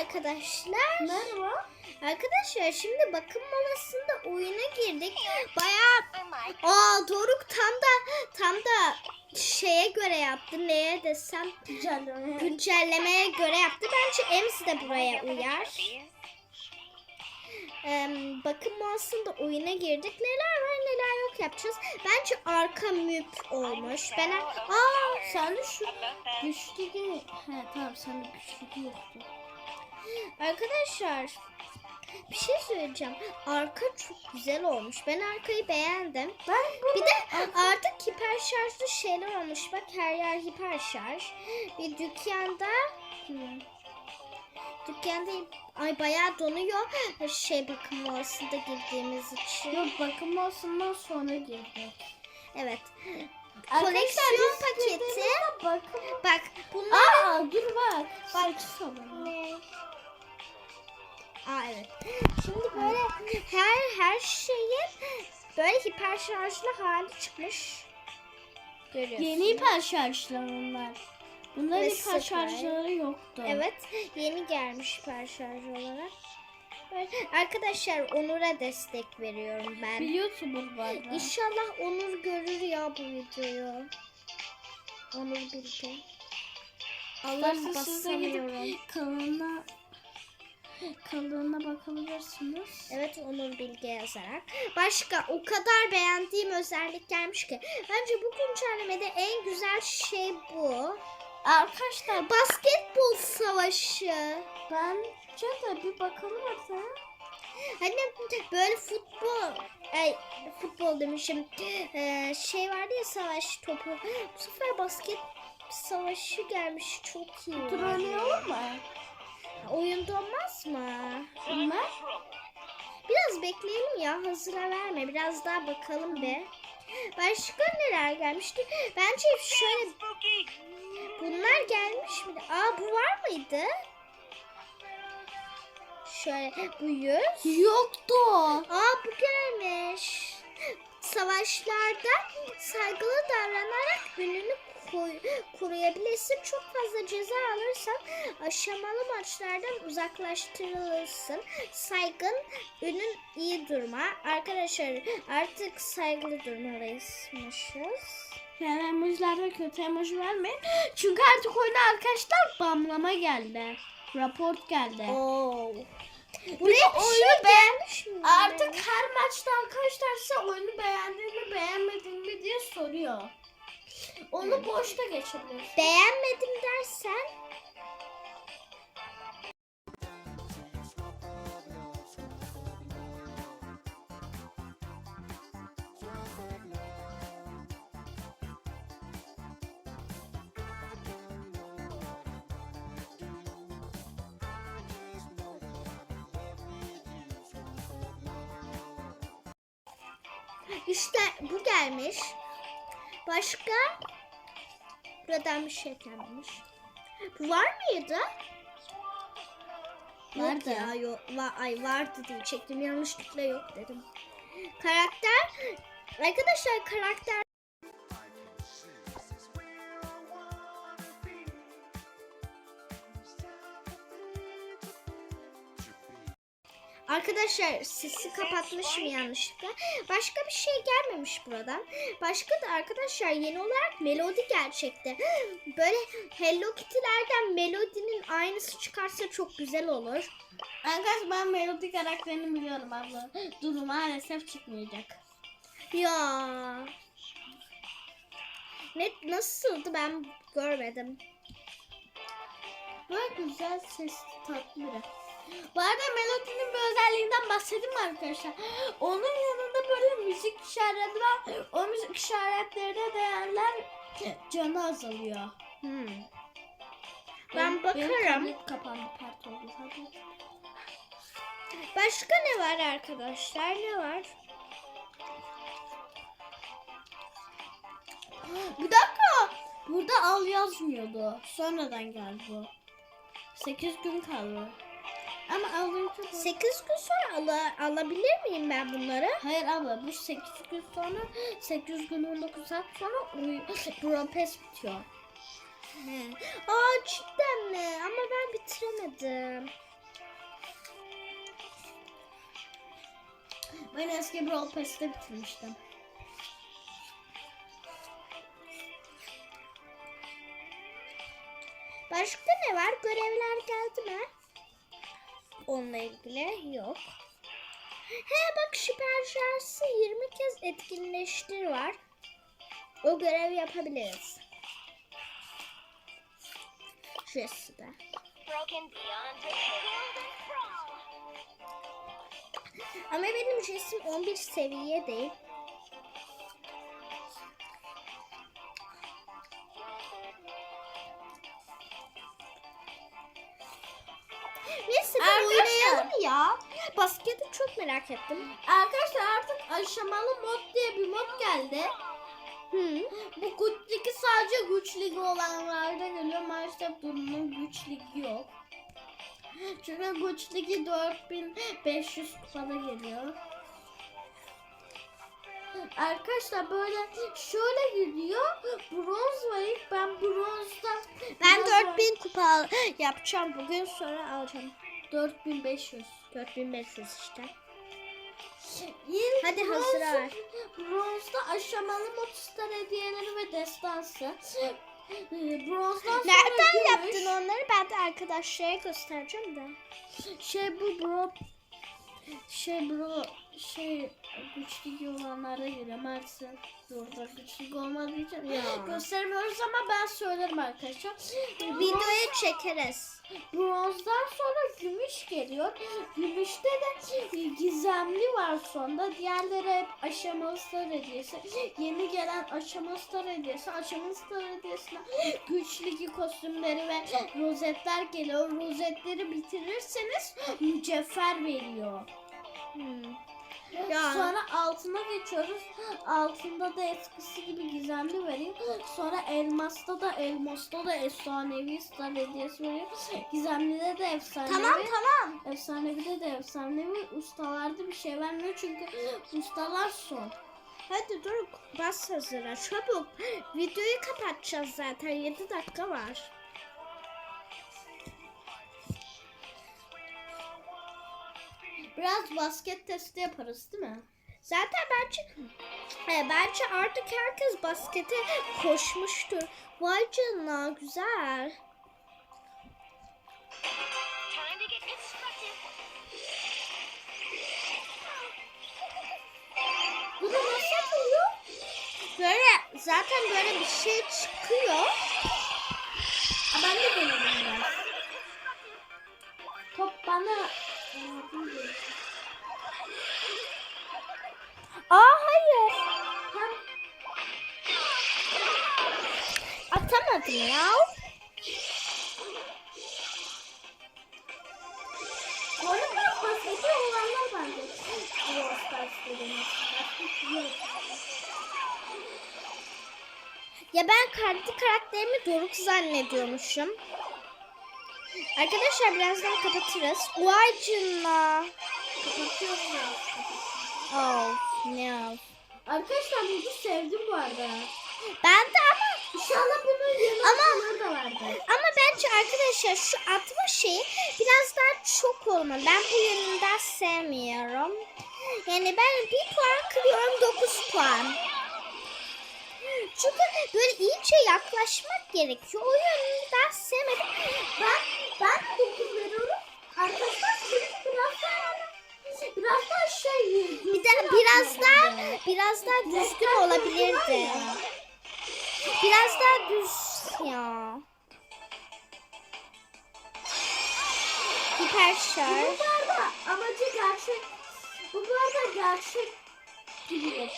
arkadaşlar. Merhaba. Arkadaşlar şimdi bakım molasında oyuna girdik. Bayağı Aa Doruk tam da tam da şeye göre yaptı. Neye desem Güncelleme. güncellemeye göre yaptı. Bence Ems de buraya uyar. Ee, bakım molasında oyuna girdik. Neler var neler yok yapacağız. Bence arka müp olmuş. Ben Aa Sen de şu güçlü He tamam sen de güçlü yoktu. Arkadaşlar bir şey söyleyeceğim. Arka çok güzel olmuş. Ben arkayı beğendim. Ben Bir de artık hiper şarjlı şeyler olmuş. Bak her yer hiper şarj. Bir dükkanda hmm, dükkanda ay bayağı donuyor. Şey bakım molasında girdiğimiz için. Yok bakım olsundan sonra girdik. Evet. Arkadaşlar, Koleksiyon paketi. Bakım. Bak bunlar Aa dur bak. Saç salonu. Ne? Aa evet. Şimdi böyle her her şeyin böyle hiper şarjlı hali çıkmış. Görüyorsun. Yeni hiper şarjlar onlar. Bunların Ve hiper sıfır. şarjları yoktu. Evet, yeni gelmiş hiper şarj olarak. Böyle- Arkadaşlar Onur'a destek veriyorum ben. Biliyorsun bu arada. İnşallah Onur görür ya bu videoyu. Onur Bilge. Allah İstersen siz de gidip basamıyorum. kanalına kanalına bakabilirsiniz. Evet Onur Bilge yazarak. Başka o kadar beğendiğim özellik gelmiş ki. Bence bu güncellemede en güzel şey bu. Arkadaşlar Basketbol savaşı. bence de bir bakalım hatta. Hani böyle futbol, ay futbol demişim. Ee, şey vardı ya savaş topu. Bu sefer basket savaşı gelmiş. Çok iyi. Dur oynayalım mı? Oyunda olmaz mı? Bunlar? Biraz bekleyelim ya hazıra verme. Biraz daha bakalım be. Başka neler gelmişti? Bence şöyle bunlar gelmiş miydi? Aa bu var mıydı? Şöyle bu yüz. Yoktu. Aa bu gelmiş. Savaşlarda saygılı davranarak gününü koy- koruyabilirsin. Çok fazla ceza alırsan aşamalı maçlardan uzaklaştırılırsın. Saygın, ünün iyi durma. Arkadaşlar artık saygılı durmalıymışız. Yani emojilerde kötü emoji vermeyin. Çünkü artık oyuna arkadaşlar bamlama geldi. Raport geldi. Oo. Buraya oyunu gelmiş mi? Artık her maçta arkadaşlar oyunu beğendin mi beğenmedin mi diye soruyor. Onu boşta geçebilirsin. beğenmedim dersen İşte bu gelmiş. Başka? Buradan bir şey gelmemiş. Bu var mıydı? Vardı. Yok ya, yok. Va- ay vardı diyecektim. Yanlışlıkla yok dedim. Karakter. Arkadaşlar karakter. Arkadaşlar sesi kapatmışım yanlışlıkla. Başka bir şey gelmemiş buradan. Başka da arkadaşlar yeni olarak melodi gerçekte. Böyle Hello Kitty'lerden melodinin aynısı çıkarsa çok güzel olur. Arkadaşlar ben Melody karakterini biliyorum abla. Dur maalesef çıkmayacak. Ya. Ne nasıldı ben görmedim. Böyle güzel sesli tatlı. Bu arada Melody'nin bir özelliğinden bahsedeyim mi arkadaşlar? Onun yanında böyle müzik işaretleri var. O müzik işaretlerine değerler canı azalıyor. Hmm. Benim- Ben benim bakarım. tablet kapandı part oldu zaten. Başka ne var arkadaşlar? Ne var? Bir dakika. Burada al yazmıyordu. Sonradan geldi bu. 8 gün kaldı. Ama ablayı çok... 8 gün sonra ala, alabilir miyim ben bunları? Hayır abla bu 8 gün sonra 8 gün 19 saat sonra Budapest bitiyor. He. Aa cidden mi? Ama ben bitiremedim. Ben eski Brawl Pass'te bitirmiştim. Başka ne var? Görevler geldi mi? Onunla ilgili yok. He bak süper şarjı 20 kez etkinleştir var. O görevi yapabiliriz. Şurası da. Ama benim resim 11 seviye değil. Arkadaşlar. oynayalım ya. Basketi çok merak ettim. Arkadaşlar artık aşamalı mod diye bir mod geldi. Hı. Bu güç ligi sadece güç ligi olanlarda geliyor. Maalesef bunun güç ligi yok. Çünkü güç ligi 4500 kupada geliyor. Arkadaşlar böyle şöyle gidiyor. Bronz var ilk ben bronzda Ben biraz 4000 kupa yapacağım bugün sonra alacağım. 4500. 4500 işte. İlk Hadi bronz- hazır ver. Bronzda aşamalı mod star hediyeleri ve destansı. Bronzdan sonra Nereden gümüş. yaptın onları? Ben de arkadaşlara göstereceğim de. Şey bu bro şey bro şey güçlü olanlara göre maalesef burada güçlü olmadığı için Ya. göstermiyoruz ama ben söylerim arkadaşlar. Videoyu çekeriz. Bronzdan sonra gümüş geliyor. Gümüşte de gizemli var sonda. Diğerleri hep aşamalı star hediyesi. Yeni gelen aşamalı star hediyesi. Aşamalı star hediyesine güçlü kostümleri ve rozetler geliyor. Rozetleri bitirirseniz mücevher veriyor. Hmm. Ya. Sonra altına geçiyoruz. Altında da eskisi gibi gizemli veriyor. Sonra elmasta da elmasta da efsanevi star hediyesi veriyor. Gizemlide de efsanevi. Tamam tamam. Efsanevide de efsanevi. Ustalarda bir şey vermiyor çünkü ustalar son. Hadi dur bas hazıra çabuk. Videoyu kapatacağız zaten 7 dakika var. Biraz basket testi yaparız değil mi? Zaten bence e, bence artık herkes baskete koşmuştur. Vay canına güzel. Bunu nasıl yapılıyor? Böyle zaten böyle bir şey çıkıyor. Basket yok. Ya ben kendi karakterimi Doruk zannediyormuşum. Arkadaşlar birazdan kapatırız. Vay canına. Kapatıyoruz ya. Oh no. Arkadaşlar bunu sevdim bu arada. Ben de ama İnşallah bunun ama, da vardır. ama bence arkadaşlar şu atma şeyi biraz daha çok olmalı. Ben bu yönünden sevmiyorum. Yani ben bir puan kırıyorum 9 puan. Çünkü böyle iyice yaklaşmak gerekiyor. O yönünü ben sevmedim. Ben ben 9 veriyorum. Arkadaşlar çünkü biraz daha biraz daha şey Bir de biraz daha biraz daha düzgün olabilirdi. Amacı gerçek. Bu arada gerçek gibi.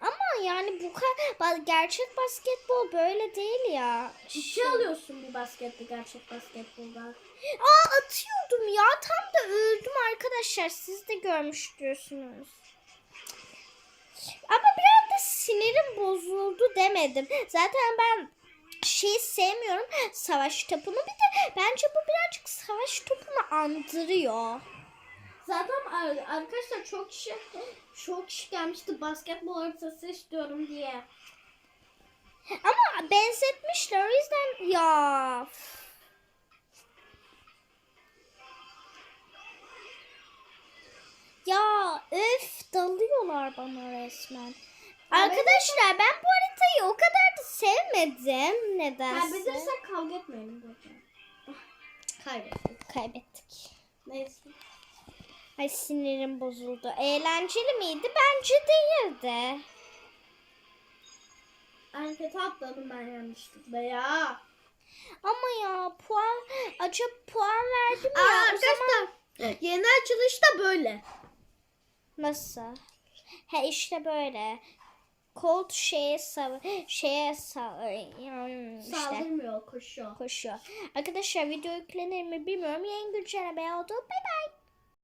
Ama yani bu kadar gerçek basketbol böyle değil ya. İki alıyorsun bu baskette gerçek basketbolda. Aa atıyordum ya tam da öldüm arkadaşlar siz de görmüştürsünüz. Ama biraz da sinirim bozuldu demedim. Zaten ben şeyi sevmiyorum. Savaş topunu bir de bence bu birazcık savaş topunu andırıyor. Zaten arkadaşlar çok kişi çok kişi gelmişti basketbol haritası istiyorum diye. Ama benzetmişler o yüzden ya. Ya öf dalıyorlar bana resmen. Arkadaşlar ben bu haritayı o kadar da sevmedim. Nedense. Kaybedersek kavga etmeyelim burada. Kaybettik. Kaybettik. Neyse. Ay sinirim bozuldu. Eğlenceli miydi? Bence değildi. En kötü atladım ben yanlışlıkla ya. Ama ya puan acaba puan verdim ya. Aa, o zaman yeni açılışta böyle. nasıl? He işte böyle. Colt şeye sav şeye sav yani işte Saldırmıyor koşuyor. koşuyor. Arkadaşlar video yüklenir mi bilmiyorum. Yayın güncelleme oldu. Bay bay.